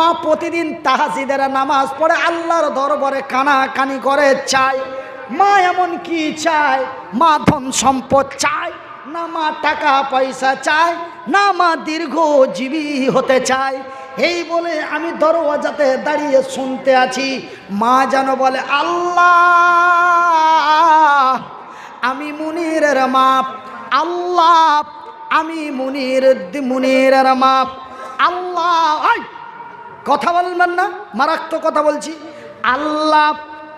মা প্রতিদিন তাহাজিদের নামাজ পড়ে, আল্লাহর দরবারে কানা কানি করে, চায়, মা এমন কি চায়? মা ধন সম্পদ চায়, না মা টাকা পয়সা চায়, না মা দীর্ঘজীবী হতে চায়? এই বলে আমি দরওয়াজাতে দাঁড়িয়ে শুনতে আছি। মা যেন বলে, আল্লাহ, আমি মুনিরের মাপ। আল্লাহ, আমি মুনির, মুনিরের মাপ। আল্লাহ কথা বলবেন না, মারাত্মক কথা বলছি। আল্লাহ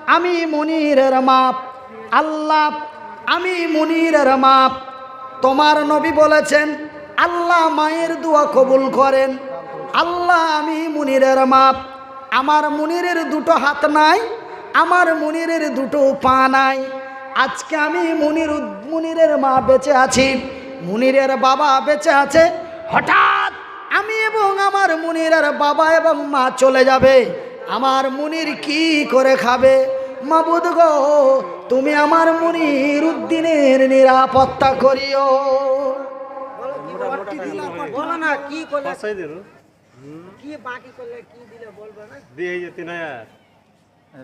আমি মুনিরের মাপ, আল্লাহ আমি মুনিরের মাপ। তোমার নবী বলেছেন, আল্লাহ মায়ের দোয়া কবুল করেন। আল্লাহ আমি মুনিরের মাপ, আমার মুনিরের দুটো হাত নাই, আমার মুনিরের দুটো পা নাই। আজকে আমি মুনির, মুনিরের মা বেঁচে আছি, মুনিরের বাবা বেঁচে আছে, হঠাৎ আমি এবং আমার মুনির আর বাবা এবং মা চলে যাবে। আমার মুনির কি করে খাবে? মাবুদ গো তুমি আমার মুনির উদ্দিনের নিরাপত্তা করিও।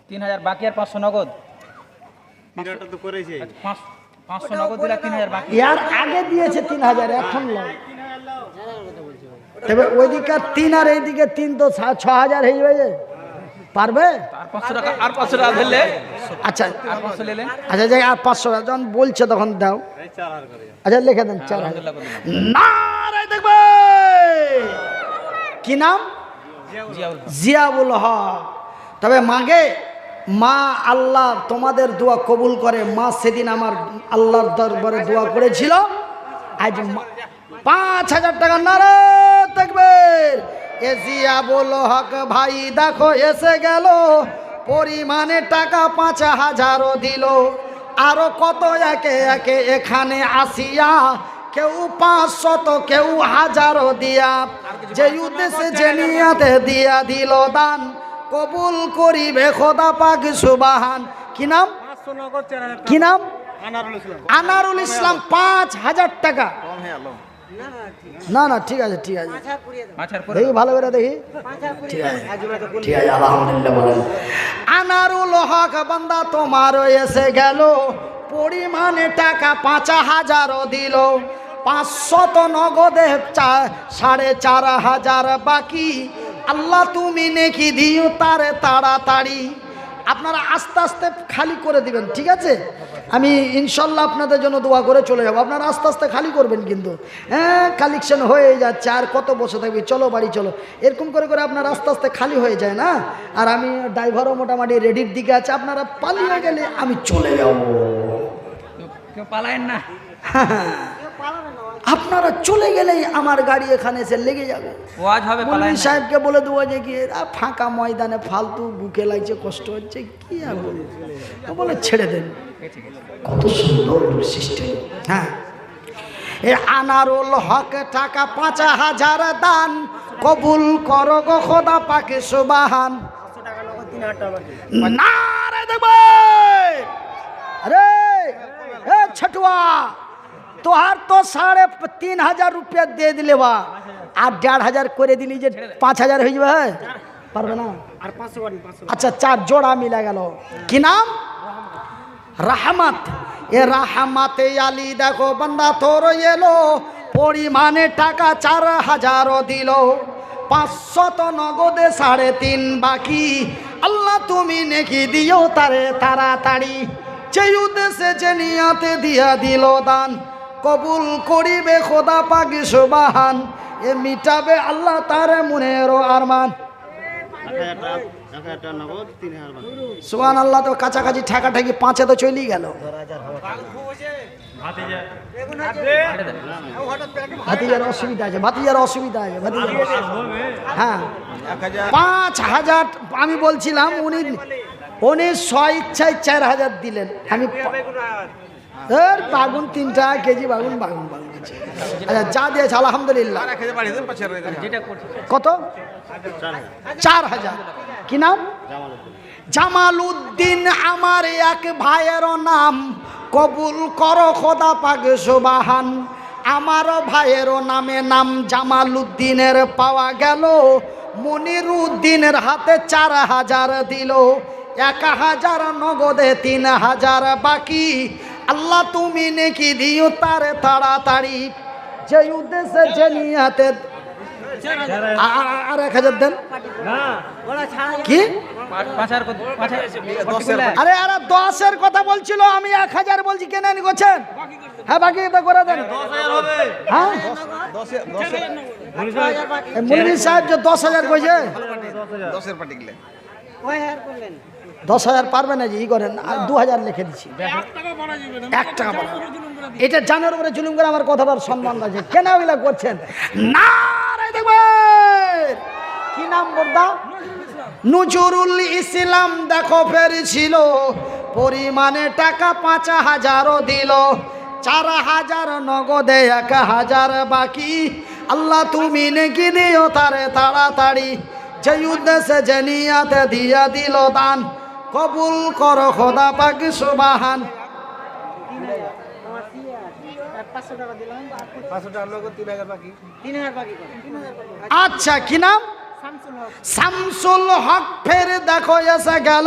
তিন হাজার। বাকি আর পাঁচশো নগদ? পাঁচশো নগদ দিলে তিন হাজার বাকি। ইয়ার আগে দিয়েছে তিন হাজার এখন তবে ওইদিকে তিন আর এইদিকে তিন তো ছ হাজার হয়ে যাবে পারবে? আচ্ছা। আচ্ছা যাই আর পাঁচশো টাকা। যখন বলছে তখন দাও। আচ্ছা লিখে দেন চার হাজার। না দেখবে! কি নাম? জিয়াবুল হক। তবে মাগে মা আল্লাহ তোমাদের দোয়া কবুল করে। মা সেদিন আমার আল্লাহর দরবারে দোয়া করেছিল। আজ পাঁচ হাজার টাকা নারে দেখবে এ জিয়াবুল হক ভাই দেখো এসে গেল। পরিমাণে টাকা পাঁচ হাজারও দিল। আরও কত একে একে এখানে আসিয়া কেউ পাঁচশত কেউ হাজারও দিয়া যে উদ্দেশ্যে যে নিয়াতে দিয়া দিল দান কবুল করিবে খোদা পাক সুবাহান। কি নাম? কি নাম? আনারুল ইসলাম। পাঁচ হাজার টাকা। হয়ে না না ঠিক আছে। ঠিক আছে দেখি ভালো করে দেখি। পুড়িয়ে দাও। ঠিক আছে আলহামদুলিল্লাহ বলেন। আনারুল হক বান্দা তোমার এসে গেল। পরিমাণে টাকা পাঁচ হাজারও দিল। পাঁচশত নগদে চা- সাড়ে চার হাজার বাকি। আল্লাহ তুমি নেকি দিও তারে তাড়াতাড়ি। আপনারা আস্তে আস্তে খালি করে দিবেন ঠিক আছে? আমি ইনশাল্লাহ আপনাদের জন্য দোয়া করে চলে যাব। আপনারা আস্তে আস্তে খালি করবেন কিন্তু। হ্যাঁ কালেকশন হয়ে যাচ্ছে আর কত বসে থাকবি? চলো বাড়ি চলো। এরকম করে করে আপনার আস্তে আস্তে খালি হয়ে যায় না? আর আমি ড্রাইভারও মোটামুটি রেডির দিকে আছে। আপনারা পালিয়ে গেলে আমি চলে যাব। পালায়েন না। আপনারা চলে গেলেই আমার গাড়ি এখানে এসে লেগে যাবে। ওয়াজ হবে সাহেবকে বলে দেবো যে কি এরা ফাঁকা ময়দানে ফালতু বুকে লাগছে কষ্ট হচ্ছে কি আর বলে ছেড়ে দেন। কত সুন্দর সিস্টেম। হ্যাঁ। এ আনারুল হক টাকা পাঁচ হাজার দান কবুল করো গো খোদা পাকে সুবাহান। না রে দেখবে আরে এ ছটুয়া! তোহার তো সাড়ে তিন হাজার রুপিয়া দিয়ে দিলে বা আর দেড় হাজার করে দিলি যে পাঁচ হাজার হয়ে যাবে হ্যাঁ? পারবে না আচ্ছা চার জোড়া মিলা গেল কি নাম রাহমাত এ রাহমাতে আলী দেখো বান্দা তোর এলো পরিমাণে টাকা চার হাজারও দিল পাঁচশত নগদে সাড়ে তিন বাকি আল্লাহ তুমি নেকি দিও তারে তাড়াতাড়ি সেই উদ্দেশ্যে যে নিয়াতে দিয়া দিল দান কবুল করিবে, খোদা পাকি সুবাহান। এ মিটাবে আল্লাহ তার মনেরও আরমান। সুবান আল্লাহ তো কাছাকাছি ঠেকাঠেকি পাঁচে তো চলেই গেল। ভাতিজার অসুবিধা আছে, ভাতিজার অসুবিধা হ্যাঁ। পাঁচ হাজার, আমি বলছিলাম উনি উনি স্বইচ্ছায় চার হাজার দিলেন। আমি এর বাগুন তিন টাকা কেজি বাগুন বাগুন বাগুন আচ্ছা যা দিয়েছে আলহামদুলিল্লাহ। কত? চার হাজার। কি নাম? জামাল উদ্দিন আমার এক ভাইয়ের নাম। কবুল করো খোদা পাগে সুবাহান। আমারও ভাইয়েরও নামে নাম জামাল উদ্দিনের পাওয়া গেল। মনিরুদ্দিনের হাতে চার হাজার দিল। এক হাজার নগদে তিন হাজার বাকি। আল্লাহ তুমি নাকি দিও তার তাড়াতাড়ি। যে উদ্দেশ্যে যে নিয়াতে আর এক হাজার দেন। কি? আরে আরে দশের কথা বলছিল আমি এক হাজার বলছি কেন হ্যাঁ বাকি করে দেন। হ্যাঁ? মুন্নি সাহেব যে দশ হাজার কইছে? দশ হাজার পারবে না যে ই করেন আর দু হাজার লিখে দিচ্ছি এক টাকা বাড়াবো। এটা জানের উপরে জুলুম করে আমার কথাটার সম্মান আছে কেন ওইলা করছেন। না কি নাম বলদা নজরুল ইসলাম দেখো ফেরছিল পরিমাণে টাকা পাঁচ হাজারও দিল। চার হাজার নগদে এক হাজার বাকি। আল্লাহ তুমি নাকি দিও তারে তাড়াতাড়ি। যে উদ্দেশ্যে যে নিয়াতে দিয়া দিল দান। কবুল কর খোদা পাক, সুবাহান। আচ্ছা কি নাম? শামসুল হক। ফের দেখো, এসে গেল।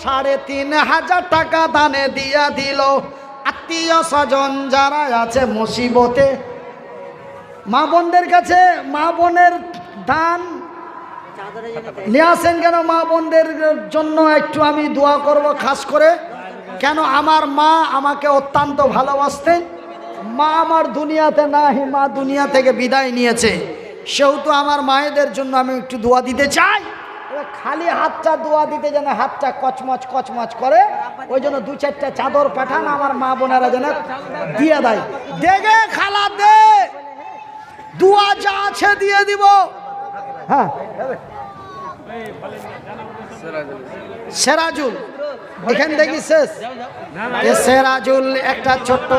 সাড়ে তিন হাজার টাকা দানে দিয়া দিল। আত্মীয় স্বজন যারা আছে মুসিবতে। মা বোনদের কাছে মা বোনের দান নিয়ে আসেন কেন মা বোনদের জন্য একটু আমি দোয়া করব খাস করে? কেন আমার মা আমাকে অত্যন্ত ভালোবাসতেন মা আমার দুনিয়াতে নাই মা দুনিয়া থেকে বিদায় নিয়েছে। সেহেতু আমার মায়েদের জন্য আমি একটু দোয়া দিতে চাই। খালি হাতটা দোয়া দিতে যেন হাতটা কচমচ কচমচ করে, ওই জন্য দু চারটা চাদর পাঠান, আমার মা বোনেরা যেন দিয়ে দেয়। দেখে খালা, দে। দোয়া যা আছে দিয়ে দিব। হ্যাঁ। সেরাজুল। এখান থেকে শেষ? সেরাজুল একটা ছোট্ট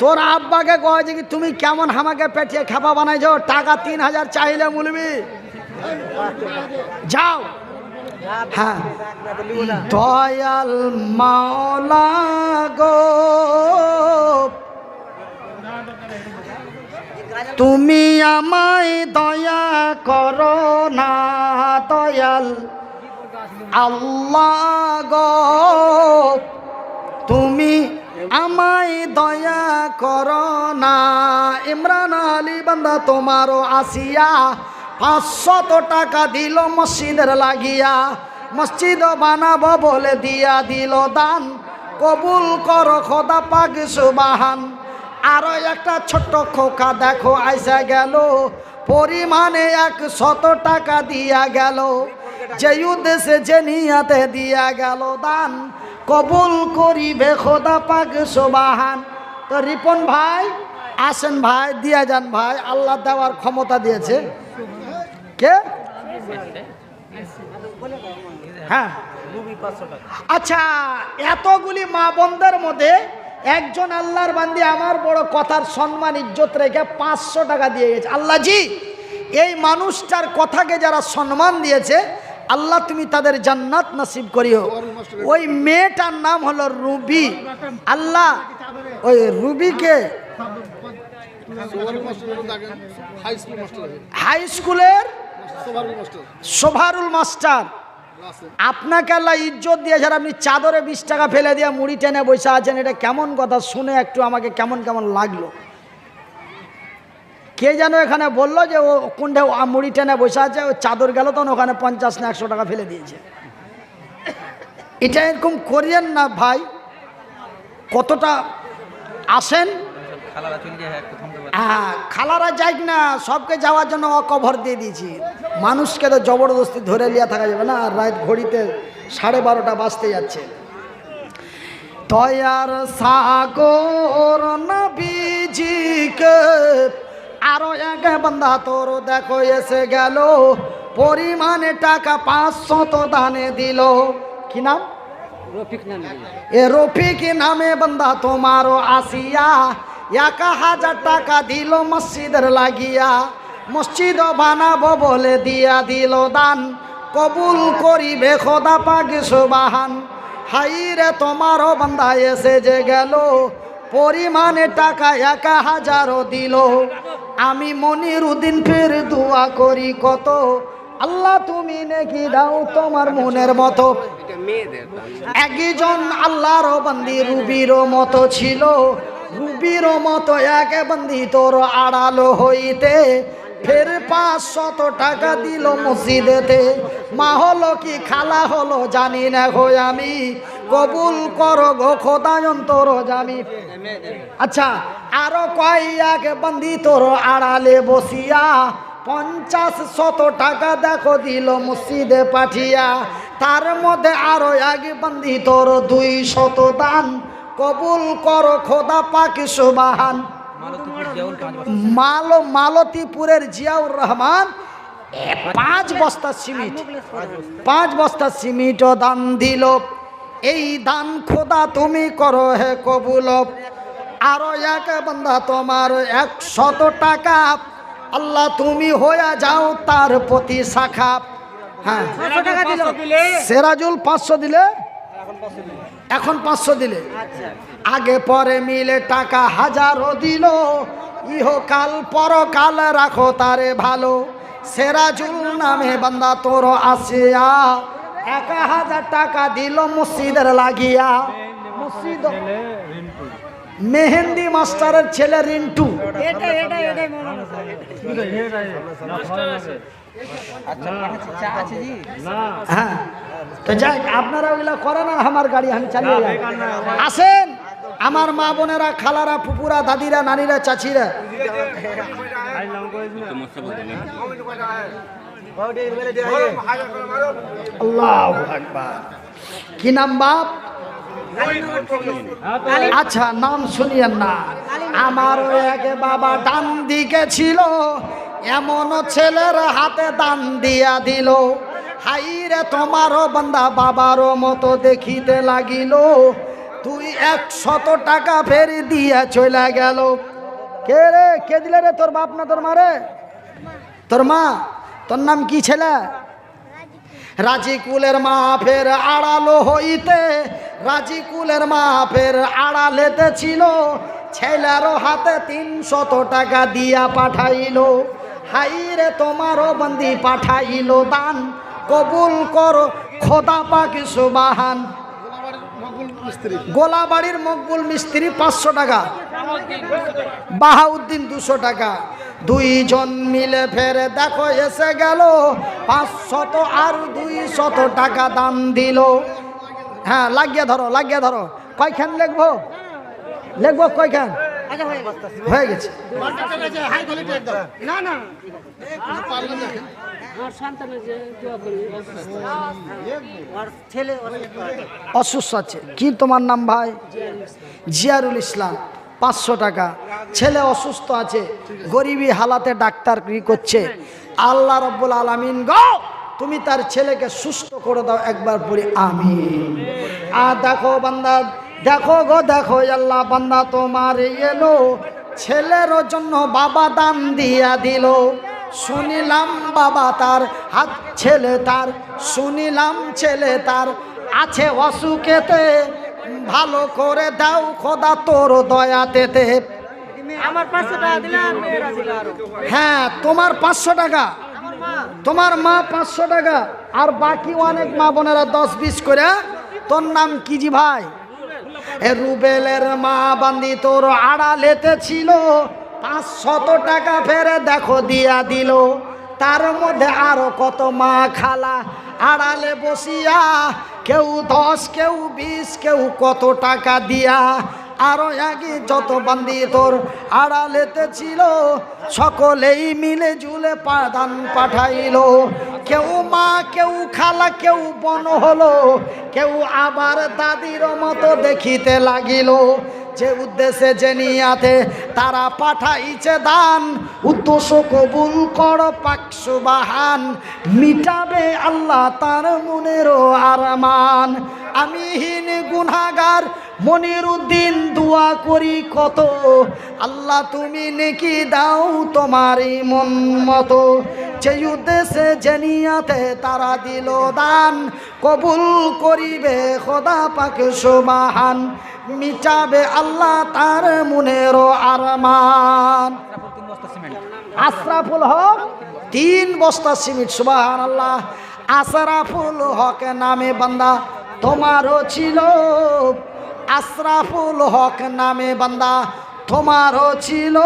তোর আব্বাকে কয় যে তুমি কেমন আমাকে পেটিয়ে খাপা বানাইছ? টাকা তিন হাজার চাইলে মুলবি। যাও। হ্যাঁ। দয়াল মাওলা গো। তুমি আমায় দয়া করো না, দয়াল। আল্লাহ গো, তুমি আমায় দয়া করো না। ইমরান আলী, বান্দা, তোমারও আসিয়া পাঁচশত টাকা দিল মসজিদের লাগিয়া। মসজিদ বানাবো বলে দিয়া দিল দান। কবুল করো খোদা পাক সুবাহান। আরও একটা ছোট্ট খোকা দেখো, আইসা গেল। পরিমাণে এক শত টাকা দিয়া গেল। যে উদ্দেশ্যে যে নিয়াতে দিয়া গেল দান, কবুল করিবে খোদা পাক সোবাহান। তো রিপন ভাই, আসেন ভাই, দিয়া যান ভাই, আল্লাহ দেওয়ার ক্ষমতা দিয়েছে। কে? হ্যাঁ। আচ্ছা এতগুলি মা বোনদের মধ্যে একজন আল্লাহর বান্দি আমার বড় কথার সম্মান ইজ্জত রেখে পাঁচশো টাকা দিয়ে গেছে। আল্লাহ জি এই মানুষটার কথাকে যারা সম্মান দিয়েছে আল্লাহ তুমি তাদের জান্নাত নাসিব করিও। ওই মেয়েটার নাম হলো রুবি। আল্লাহ ওই রুবিকে হাই স্কুলের সোভারুল মাস্টার। আপনাকে আল্লাহ ইজ্জত দিয়েছে আর আপনি চাদরে বিশ টাকা ফেলে দিয়ে মুড়ি টেনে বসে আছেন এটা কেমন কথা? শুনে একটু আমাকে কেমন কেমন লাগল? কে যেন এখানে বলল যে ও কোনটা মুড়ি টেনে বসে আছে ও চাদর গেল তখন ওখানে পঞ্চাশ না একশো টাকা ফেলে দিয়েছে। এটা এরকম করিয়েন না ভাই। কতটা আসেন? তো হ্যাঁ খালারা যাই না সবকে যাওয়ার জন্য কভার দিয়ে দিয়েছি। মানুষকে তো জবরদস্তি ধরে লিয়া থাকা যাবে না আর রাত ঘড়িতে সাড়ে বারোটা বাজতে যাচ্ছে। তয়ার সাগর নবীজিকে আরও এক বান্দা তোর দেখো এসে গেল পরিমাণে টাকা পাঁচশো তো দানে দিল। কি নাম? রফিক নামে। এ রফিক নামে বান্দা তোমারও আসিয়া এক হাজার টাকা দিল মসজিদের লাগিয়া। মসজিদ বানাবো বলে দিয়া দিল দান। কবুল করিবে খোদা পাক সুবাহান। হাই রে তোমারও বান্দা এসে যে গেল, পরিমাণে টাকা এক হাজারও দিল। আমি মনির উদ্দিন ফের দোয়া করি, কত? আল্লাহ তুমি নাকি দাও তোমার মনের মতো। একজন আল্লাহর বান্দি রুবির মতো ছিল। রুবির মতো এক বান্দি তোর আড়ালো হইতে ফের পাঁচ শত টাকা দিল মসজিদেতে। মা হলো কি, খালা হলো জানি না গো আমি। কবুল কর গো খোদায়ন তোর জামি। আচ্ছা আরও কয়েক বান্দি তোর আড়ালে বসিয়া পঞ্চাশ শত টাকা দেখো দিল মসজিদে পাঠিয়া। তার মধ্যে আরও এক বান্দি তোর দুই শত দান। কবুল কর খোদা পাকি সুবাহান। মাল মালতীপুরের জিয়াউর রহমান পাঁচ বস্তা সিমিট। পাঁচ বস্তা সিমিটও দান দিল। এই দান খোদা তুমি করো হে কবুল। আরও এক বন্ধা তোমার একশত টাকা। আল্লাহ তুমি হয়ে যাও তার প্রতি শাখা। হ্যাঁ। সেরাজুল পাঁচশো দিলে। এখন পাঁচশো দিলে। আগে পরে মিলে টাকা হাজারও দিল। ইহকাল পরকাল রাখো তারে ভালো। সেরাজুল নামে বান্দা তোর আসিয়া এক হাজার টাকা দিল মসজিদের লাগিয়া। মসজিদ মেহেন্দি মাস্টারের ছেলে রিন্টু। আচ্ছা আছে জি। হ্যাঁ তো যাই আপনারা ওগুলা করে না আমার গাড়ি আমি চালিয়ে যাই। আসেন। আমার মা বোনেরা, খালারা ফুপুরা দাদিরা, নানিরা, চাচিরা। কি নাম বাপ? আচ্ছা নাম শুনিয়েন না। আমার বাবা ডান দিকে ছিল, এমন ছেলের হাতে দান দিয়া দিল। হাই রে তোমারও বান্দা, বাবারও মতো দেখিতে লাগিল। তুই একশত টাকা ফের দিয়া চলে গেল। কে রে? কে দিলে রে তোর বাপ না তোর মারে তোর মা? তোর নাম কি ছেলে? রাজিকুলের মা ফের আড়ালো হইতে, রাজিকুলের মা ফের আড়ালেতে ছিল। ছেলেরও হাতে তিনশত টাকা দিয়া পাঠাইল। হাই রে তোমারও বন্দি পাঠাইল দান। কবুল করো, খোদা পাকি সুবাহান। গোলাবাড়ির মকবুল মিস্ত্রি পাঁচশো টাকা। বাহাউদ্দিন দুশো টাকা। দুইজন মিলে ফেরে দেখো, এসে গেল। পাঁচশত আর দুই শত টাকা দাম দিল। হ্যাঁ লাগিয়ে ধরো লাগিয়ে ধরো। কয়খান লেখবো? লেখবো কয়খান? হয়ে গেছে। না না আমার সন্তানের যে দোয়া করি অসুস্থ। ওর ছেলে অসুস্থ আছে। কি তোমার নাম ভাই? জিয়ারুল ইসলাম পাঁচশো টাকা। ছেলে অসুস্থ আছে গরিবী হালাতে ডাক্তার কি করছে? আল্লাহ রব্বুল আলমিন গো তুমি তার ছেলেকে সুস্থ করে দাও একবার পরে আমি আর দেখো বান্দা দেখো গো দেখো আল্লাহ বান্দা তোমার এলো ছেলের জন্য বাবা দান দিয়া দিল। শুনিলাম বাবা তার হাত ছেলে তার শুনিলাম ছেলে তার আছে অসুখেতে। ভালো করে দাও খোদা তোর দয়াতেতে। আমার পাঁচশো টাকা হ্যাঁ তোমার পাঁচশো টাকা। তোমার মা পাঁচশো টাকা। আর বাকি অনেক মা বোনেরা দশ বিশ করে। তোর নাম কি জি ভাই? রুবেলের মা বান্দি তোর আড়ালেতে ছিল। পাঁচশত টাকা ফেরে দেখো দিয়া দিল। তার মধ্যে আরও কত মা খালা। আড়ালে বসিয়া কেউ দশ, কেউ বিশ, কেউ কত টাকা দিয়া আরও আগে যত বান্দি তোর আড়ালেতে ছিল, সকলেই মিলে জুলে পাদান পাঠাইলো। কেউ মা, কেউ খালা, কেউ বন হলো, কেউ আবার দাদির মতো দেখিতে লাগিল। যে উদ্দেশ্যে যে নিয়াতে তারা পাঠাইছে দান, উদ্দেশ্য কবুল কর পাকশু বাহান মিটাবে আল্লাহ তার মনেরও আরমান। আমি হীন গুনাগার মনির উদ্দিন দোয়া করি কত? আল্লাহ তুমি নেকি দাও তোমারই মন মতো। সেই উদ্দেশ্যে জেনিয়াতে তারা দিল দান, কবুল করিবে খোদা পাকে সুবাহান। মিটাবে আল্লাহ তার মনেরও আরমান। আশরাফুল হক, তিন বস্তা সিমেন্ট সুবাহান আল্লাহ আশরাফুল হক নামে বান্দা, তোমারও ছিল আশরাফুল হক নামে বান্দা। তোমারও ছিল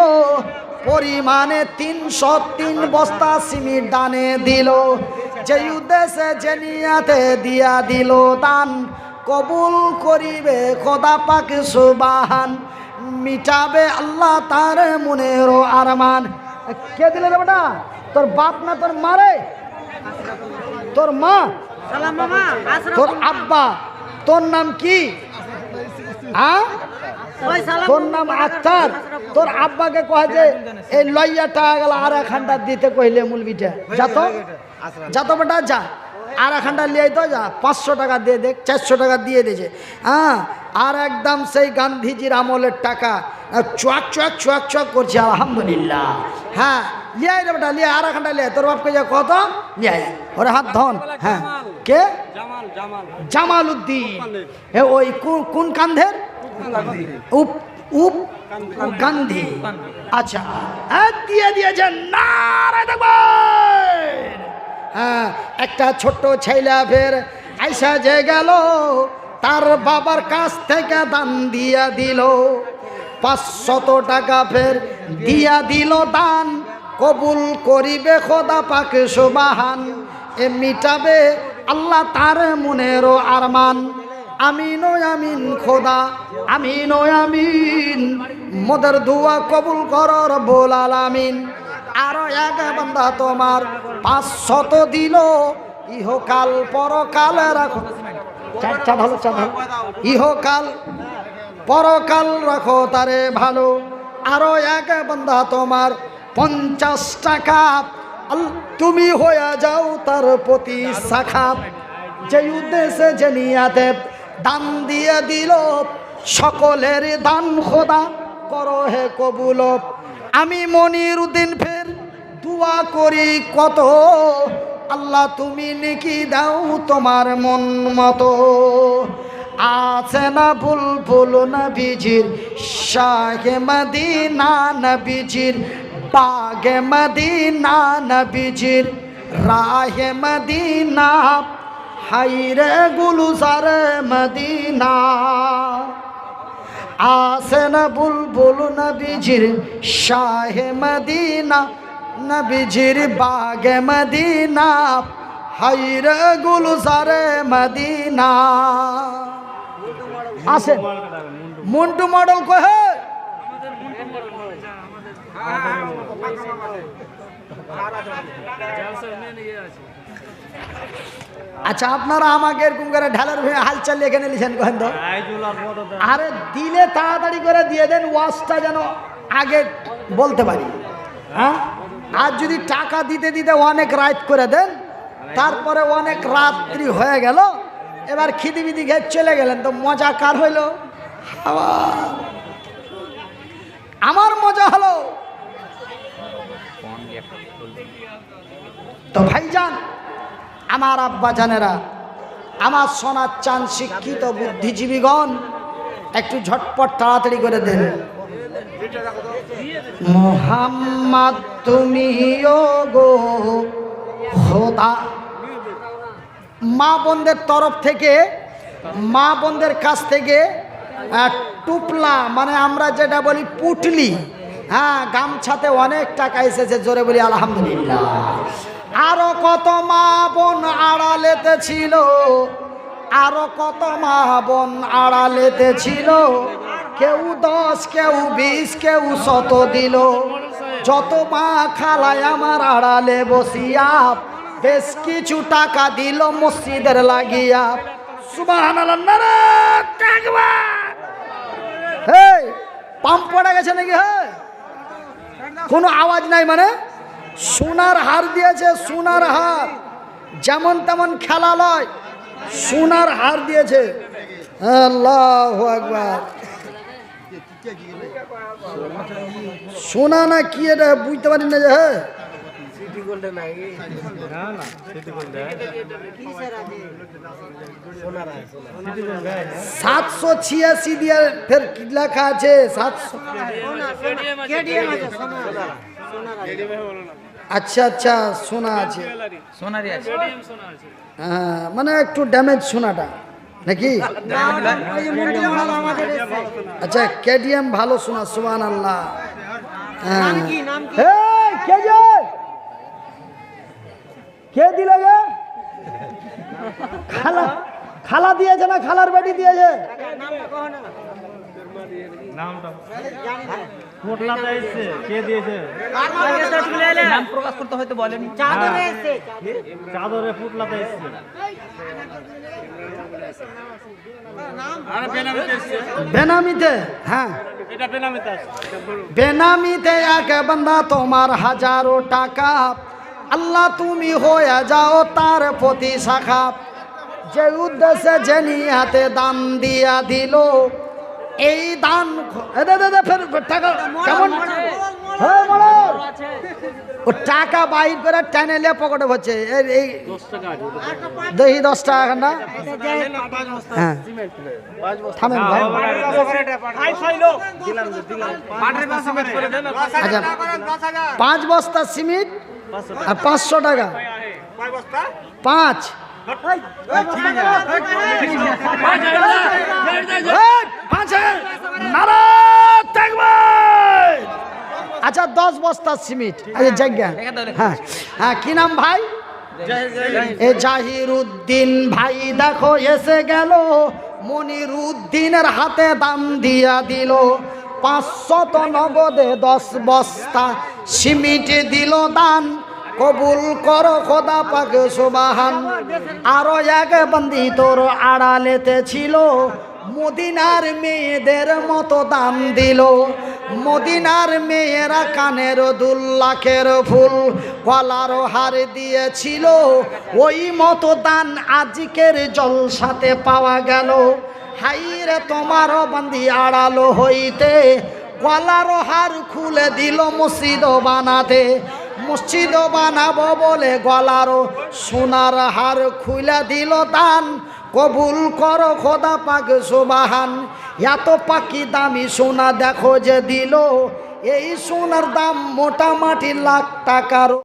পরিমাণে তিনশো তিন বস্তা সিমেন্ট দানে দিল। যে উদ্দেশ্যে জেনিয়াতে দিয়া দিল দান কবুল করিবে খোদা পাক সুবাহান। মিটাবে আল্লাহ তার মনেরও আরমান। কে দিলে রে বেটা? তোর বাপ না তোর মারে তোর মা? তোর আব্বা। তোর নাম কি? হ্যাঁ? নাম তোর যে দিতে কহিলে যা আর এখানটা তো, যা। পাঁচশো টাকা দিয়ে দেখ চারশো টাকা দিয়ে দিয়েছে হ্যাঁ? আর একদম সেই গান্ধীজির আমলের টাকা চুয়াক চুয়াক চুয়াক চুয়াক করছে আলহামদুলিল্লাহ। হ্যাঁ লিয়াই রে বেটা লিয়ে আর এখানটা লিয়ে তোর বাপকে যা কত? লিয়াই। ওরে হাত ধন হ্যাঁ। কে? জামাল উদ্দিন ওই কোন কান্ধের উপ উপ গান্ধী। আচ্ছা হ্যাঁ দিয়ে দিয়েছেন নারায় হ্যাঁ একটা ছোট্ট ছেলে ফের আইসা যে গেল তার বাবার কাছ থেকে দান দিয়া দিল। পাঁচশত টাকা ফের দিয়া দিল দান। কবুল করিবে খোদা পাকে সুবাহান। এ মিটাবে আল্লাহ তার মনেরও আরমান। আমিন আমিন খোদা, আমিন ও আমিন। মোদের দুয়া কবুল করর বোল আলামিন। আরও এক বান্দা তোমার পাঁচশত দিল। ইহকাল পরকাল রাখো। ইহকাল, পরকাল রাখো তারে ভালো। আরও এক বন্ধা তোমার পঞ্চাশ টাকা। তুমি হয়ে যাও তার প্রতি শাখা। যে উদ্দেশ্যে যে নিয়াতে দান দিয়ে দিল, সকলের দান খোদা করো হে কবুল। আমি মনির উদ্দিন ফের দুয়া করি কত আল্লাহ, তুমি নাকি দাও তোমার মন মতো। আছে না ভুল ভুল নবীজির শাহে মদিনা নবীজির, বাগে মদিনা নবীজির, রাহে মদিনা হাইরে গুলুসার মদিনা। আসেন বুলবুল নবীজির শাহে মদিনা নবীজির বাগে মদিনা হাইরে গুলজারে মদিনা। আসেন। মুন্টু মডেল কহে আচ্ছা আপনারা আমাকে এরকম করে ঢালের হাল চালিয়ে এখানে লিখেন কহেন তো? আরে দিলে তাড়াতাড়ি করে দিয়ে দেন ওয়াশটা যেন আগে বলতে পারি। হ্যাঁ? আর যদি টাকা দিতে দিতে অনেক রাত করে দেন, তারপরে অনেক রাত্রি হয়ে গেল, এবার খিদি বিদি খেয়ে চলে গেলেন। তো মজা কার হইল? আমার। মজা হলো। তো ভাইজান, আমার আব্বা জানেরা, আমার সোনার চান শিক্ষিত বুদ্ধিজীবীগণ, একটু ঝটপট তাড়াতাড়ি করে দেন। মোহাম্মদ, তুমি গো খোদা। মা বোনদের তরফ থেকে, মা বোনদের কাছ থেকে টুপলা মানে আমরা যেটা বলি পুটলি। হ্যাঁ গামছাতে অনেক টাকা এসেছে, জোরে বলি আলহামদুলিল্লাহ। আরও কত মা বোন আড়ালেতে ছিল, আরও কত মা বোন আড়ালেতে ছিল। কেউ দশ কেউ বিশ কেউ শত দিল। যত মা খালায় আমার আড়ালে বসিয়া বেশ কিছু টাকা দিল মসজিদের লাগিয়া। সুবাহ হেই পাম্প পড়ে গেছে নাকি হ্যাঁ কোনো আওয়াজ নাই মানে? সোনার হার দিয়েছে সোনার হার। যেমন তেমন খেলা লয় সোনার হার দিয়েছে। আল্লাহ একবার সোনা না কি এটা বুঝতে পারি না যে হ্যাঁ? সাতশো ছিয়াশি দিয়ে ফের কি লেখা আছে সাতশো। আচ্ছা আচ্ছা সোনা আছে। সোনারি আছে। হ্যাঁ মানে একটু ড্যামেজ সোনাটা। নাকি। আচ্ছা কেডিএম ভালো শোনা সুবান আল্লাহ হ্যাঁ কে দিলে গে? খালা খালা দিয়েছে না, খালার বেটি দিয়েছে? নামটা কে দিয়েছে? নাম প্রকাশ করতে হয়তো বলেনি। চাদরে চাদরে বেনামিতে হ্যাঁ। বেনামিতে এক বান্দা তোমার হাজারো টাকা। আল্লাহ তুমি হয়ে যাও তার প্রতি শাখা। যে উদ্দেশ্যে যে নিয়াতে দান দিয়া দিল এই দান দে দে দে ফের ফের টাকা কেমন? হ্যাঁ ও টাকা বাইর করে টেনে লে পকেটে ভরছে। এই এই দেখি দশ টাকা না? হ্যাঁ। থামেন আচ্ছা। পাঁচ বস্তা সিমেন্ট আর পাঁচশো টাকা। পাঁচ এই, পাঁচ হাজার। থাকবে। আচ্ছা দশ বস্তা সিমেন্ট আচ্ছা জায়গা। হ্যাঁ। হ্যাঁ কি নাম ভাই? এ জাহির উদ্দিন ভাই দেখো এসে গেল। মনির উদ্দিনের হাতে দাম দিয়া দিল। পাঁচশত নগদে দশ বস্তা সিমিট দিল দান। কবুল কর খোদা পাকে সুবাহান। আরও এক বন্দি তোর আড়ালেতে ছিল। মদিনার মেয়েদের মতো দাম দিল। মদিনার মেয়েরা কানের দুল, লাখের ফুল, গলার হার দিয়েছিল। ওই মতো দান আজকের জলসাতে পাওয়া গেল। হাইরে তোমারও বান্দি আড়ালো হইতে গলার হার খুলে দিল মসজিদ বানাতে। মসজিদ বানাবো বলে গলারও সোনার হার খুলে দিল দান। কবুল কর খোদা পাক সুবাহান। এত পাকি দামি সোনা দেখো যে দিল, এই সোনার দাম মোটামুটি লাখ টাকার।